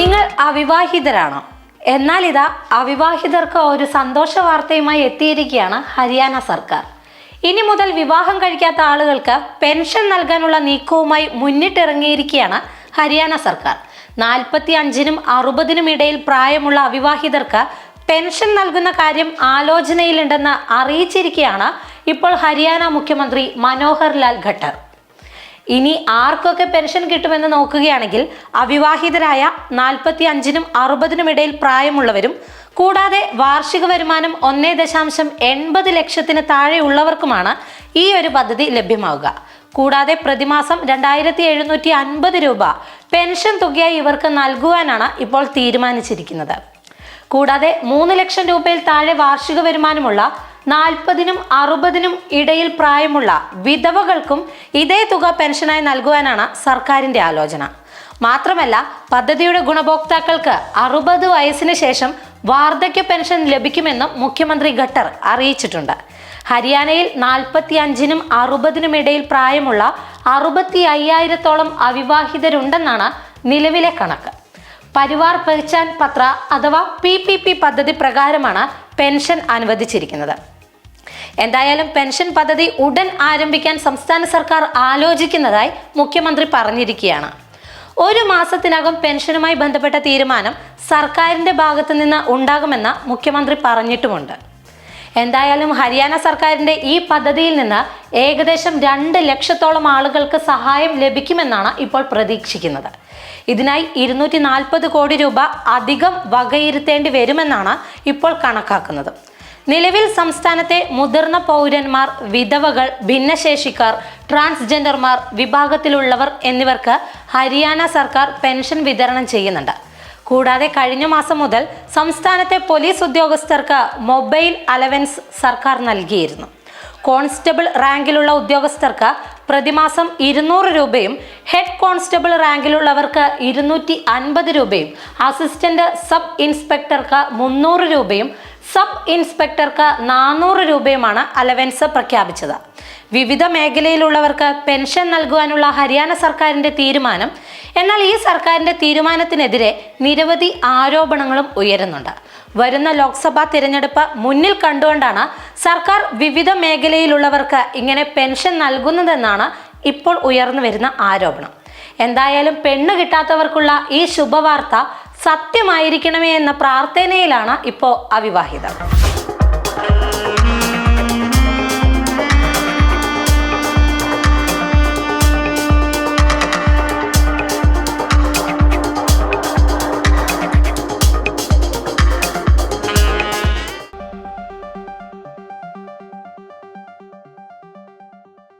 നിങ്ങൾ അവിവാഹിതരാണോ. എന്നാൽ ഇതാ അവിവാഹിതർക്ക് ഒരു സന്തോഷ വാർത്തയുമായി എത്തിയിരിക്കുകയാണ് ഹരിയാന സർക്കാർ. ഇനി മുതൽ വിവാഹം കഴിക്കാത്ത ആളുകൾക്ക് പെൻഷൻ നൽകാനുള്ള നീക്കവുമായി മുന്നിട്ടിറങ്ങിയിരിക്കുകയാണ് ഹരിയാന സർക്കാർ. നാൽപ്പത്തി അഞ്ചിനും അറുപതിനും ഇടയിൽ പ്രായമുള്ള അവിവാഹിതർക്ക് പെൻഷൻ നൽകുന്ന കാര്യം ആലോചനയിലുണ്ടെന്ന് അറിയിച്ചിരിക്കുകയാണ് ഇപ്പോൾ ഹരിയാന മുഖ്യമന്ത്രി മനോഹർ ലാൽ ഖട്ടർ. ഇനി ആർക്കൊക്കെ പെൻഷൻ കിട്ടുമെന്ന് നോക്കുകയാണെങ്കിൽ അവിവാഹിതരായ നാൽപ്പത്തി അഞ്ചിനും അറുപതിനും ഇടയിൽ പ്രായമുള്ളവരും കൂടാതെ വാർഷിക വരുമാനം ഒന്നേ ദശാംശം എൺപത് ലക്ഷത്തിന് താഴെയുള്ളവർക്കുമാണ് ഈ ഒരു പദ്ധതി ലഭ്യമാവുക. കൂടാതെ പ്രതിമാസം രണ്ടായിരത്തി എഴുന്നൂറ്റി അൻപത് രൂപ പെൻഷൻ തുകയായി ഇവർക്ക് നൽകുവാനാണ് ഇപ്പോൾ തീരുമാനിച്ചിരിക്കുന്നത്. കൂടാതെ മൂന്ന് ലക്ഷം രൂപയിൽ താഴെ വാർഷിക വരുമാനമുള്ള നാൽപ്പതിനും അറുപതിനും ഇടയിൽ പ്രായമുള്ള വിധവകൾക്കും ഇതേ തുക പെൻഷനായി നൽകുവാനാണ് സർക്കാരിന്റെ ആലോചന. മാത്രമല്ല പദ്ധതിയുടെ ഗുണഭോക്താക്കൾക്ക് അറുപത് വയസ്സിന് ശേഷം വാർദ്ധക്യ പെൻഷൻ ലഭിക്കുമെന്നും മുഖ്യമന്ത്രി ഖട്ടർ അറിയിച്ചിട്ടുണ്ട്. ഹരിയാനയിൽ നാൽപ്പത്തി അഞ്ചിനും അറുപതിനും ഇടയിൽ പ്രായമുള്ള അറുപത്തി അയ്യായിരത്തോളം അവിവാഹിതരുണ്ടെന്നാണ് നിലവിലെ കണക്ക്. പരിവാർ പെഹ്ചാൻ പത്ര അഥവാ പി പി പി പദ്ധതി പ്രകാരമാണ് പെൻഷൻ അനുവദിച്ചിരിക്കുന്നത്. എന്തായാലും പെൻഷൻ പദ്ധതി ഉടൻ ആരംഭിക്കാൻ സംസ്ഥാന സർക്കാർ ആലോചിക്കുന്നതായി മുഖ്യമന്ത്രി പറഞ്ഞിരിക്കുകയാണ്. ഒരു മാസത്തിനകം പെൻഷനുമായി ബന്ധപ്പെട്ട തീരുമാനം സർക്കാരിന്റെ ഭാഗത്തു നിന്ന് ഉണ്ടാകുമെന്ന് മുഖ്യമന്ത്രി പറഞ്ഞിട്ടുമുണ്ട്. എന്തായാലും ഹരിയാന സർക്കാരിന്റെ ഈ പദ്ധതിയിൽ നിന്ന് ഏകദേശം രണ്ട് ലക്ഷത്തോളം ആളുകൾക്ക് സഹായം ലഭിക്കുമെന്നാണ് ഇപ്പോൾ പ്രതീക്ഷിക്കുന്നത്. ഇതിനായി ഇരുന്നൂറ്റി നാൽപ്പത് കോടി രൂപ അധികം വകയിരുത്തേണ്ടി വരുമെന്നാണ് ഇപ്പോൾ കണക്കാക്കുന്നത്. നിലവിൽ സംസ്ഥാനത്തെ മുതിർന്ന പൗരന്മാർ വിധവകൾ ഭിന്നശേഷിക്കാർ ട്രാൻസ്ജെൻഡർമാർ വിഭാഗത്തിലുള്ളവർ എന്നിവർക്ക് ഹരിയാന സർക്കാർ പെൻഷൻ വിതരണം ചെയ്യുന്നുണ്ട്. കൂടാതെ കഴിഞ്ഞ മാസം മുതൽ സംസ്ഥാനത്തെ പോലീസ് ഉദ്യോഗസ്ഥർക്ക് മൊബൈൽ അലവൻസ് സർക്കാർ നൽകിയിരുന്നു. കോൺസ്റ്റബിൾ റാങ്കിലുള്ള ഉദ്യോഗസ്ഥർക്ക് പ്രതിമാസം ഇരുന്നൂറ് രൂപയും ഹെഡ് കോൺസ്റ്റബിൾ റാങ്കിലുള്ളവർക്ക് ഇരുന്നൂറ്റി അൻപത് രൂപയും അസിസ്റ്റന്റ് സബ് ഇൻസ്പെക്ടർക്ക് മുന്നൂറ് രൂപയും സബ് ഇൻസ്പെക്ടർക്ക് നാനൂറ് രൂപയുമാണ് അലവൻസ് പ്രഖ്യാപിച്ചത്. വിവിധ മേഖലയിലുള്ളവർക്ക് പെൻഷൻ നൽകുവാനുള്ള ഹരിയാന സർക്കാരിന്റെ തീരുമാനം എന്നാൽ ഈ സർക്കാരിന്റെ തീരുമാനത്തിനെതിരെ നിരവധി ആരോപണങ്ങളും ഉയരുന്നുണ്ട്. വരുന്ന ലോക്സഭാ തിരഞ്ഞെടുപ്പ് മുന്നിൽ കണ്ടുകൊണ്ടാണ് സർക്കാർ വിവിധ മേഖലയിലുള്ളവർക്ക് ഇങ്ങനെ പെൻഷൻ നൽകുന്നതെന്നാണ് ഇപ്പോൾ ഉയർന്നു വരുന്ന ആരോപണം. എന്തായാലും പെണ്ണ് കിട്ടാത്തവർക്കുള്ള ഈ ശുഭവാർത്ത സത്യമായിരിക്കണമേ എന്ന പ്രാർത്ഥനയിലാണ് ഇപ്പോൾ അവിവാഹിതർ.